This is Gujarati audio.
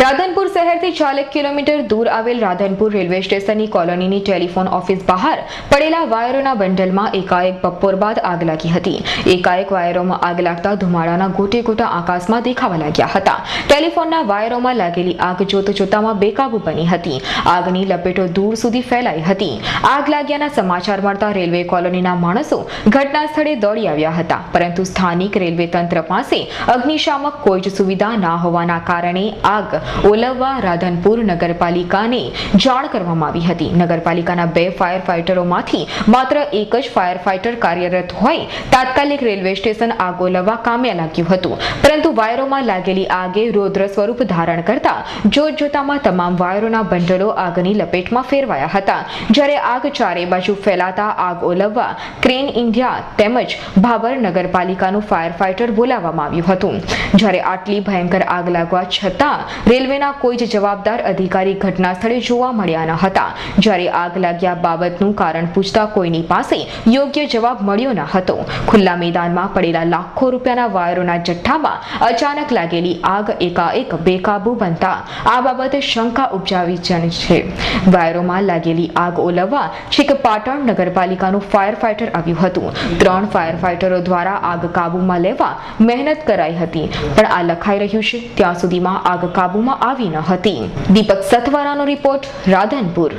રાધનપુર શહેરથી ચાલીસ કિલોમીટર દૂર આવેલ રાધનપુર રેલવે સ્ટેશનની કોલોનીની ટેલિફોન ઓફિસ બહાર પડેલા વાયરોના બંડલમાં એકાએક બપોર બાદ આગ લાગી હતી. એકાએક વાયરોમાં આગ લાગતા ધુમાડાના ગોટે ગોટા આકાશમાં દેખાવા લાગ્યા હતા. ટેલિફોનના વાયરોમાં લાગેલી આગ જોત જોતામાં બેકાબુ બની હતી. આગની લપેટો દૂર સુધી ફેલાઈ હતી. આગ લાગ્યાના સમાચાર મળતા રેલવે કોલોનીના માણસો ઘટના સ્થળે દોડી આવ્યા હતા. પરંતુ સ્થાનિક રેલવે તંત્ર પાસે અગ્નિશામક કોઈ જ સુવિધા ના હોવાના કારણે આગ ઓલવવા, રાધનપુર નગરપાલિકાને જાણ કરવામાં આવી હતી. નગરપાલિકાના બે ફાયર ફાઇટરોમાંથી માત્ર એક જ ફાયર ફાઇટર કાર્યરત હોય તાત્કાલિક રેલવે સ્ટેશન આગ ઓલવવા કામે લાગ્યું હતું. પરંતુ વાયરોમાં લાગેલી આગે રૌદ્ર સ્વરૂપ ધારણ કરતા જોત તમામ વાયરોના બંડલો આગની લપેટમાં ફેરવાયા હતા. જ્યારે આગ ચારે બાજુ ફેલાતા આગ ઓલવવા ક્રેન ઇન્ડિયા તેમજ ભાભર નગરપાલિકાનું ફાયર ફાઇટર બોલાવવામાં આવ્યું હતું. જ્યારે આટલી ભયંકર આગ લાગવા છતાં રેલવેના કોઈ જ જવાબદાર અધિકારી ઘટના જોવા મળ્યા ન હતા. જ્યારે આગ લાગ્યા બાબતનું કારણ પૂછતા કોઈની પાસે યોગ્ય જવાબ મળ્યો ન હતો. ખુલ્લા મેદાનમાં પડેલા લાખો રૂપિયાના વાયરોના જથ્થામાં અચાનક લાગેલી આગ એકાએક બેકાબુ બનતા આ બાબતે શંકા ઉપજાવી છે. વાયરોમાં લાગેલી આગ ઓલવવા છેક પાટણ નગરપાલિકાનું ફાયર ફાઇટર આવ્યું હતું. ત્રણ ફાયર ફાઇટરો દ્વારા આગ કાબૂમાં લેવા મહેનત કરાઈ હતી. પણ આ લખાઈ રહ્યું છે, ત્યાં સુધીમાં આગ કાબૂમાં આવી ન હતી. દીપક સથવારાનો રિપોર્ટ રાધનપુર.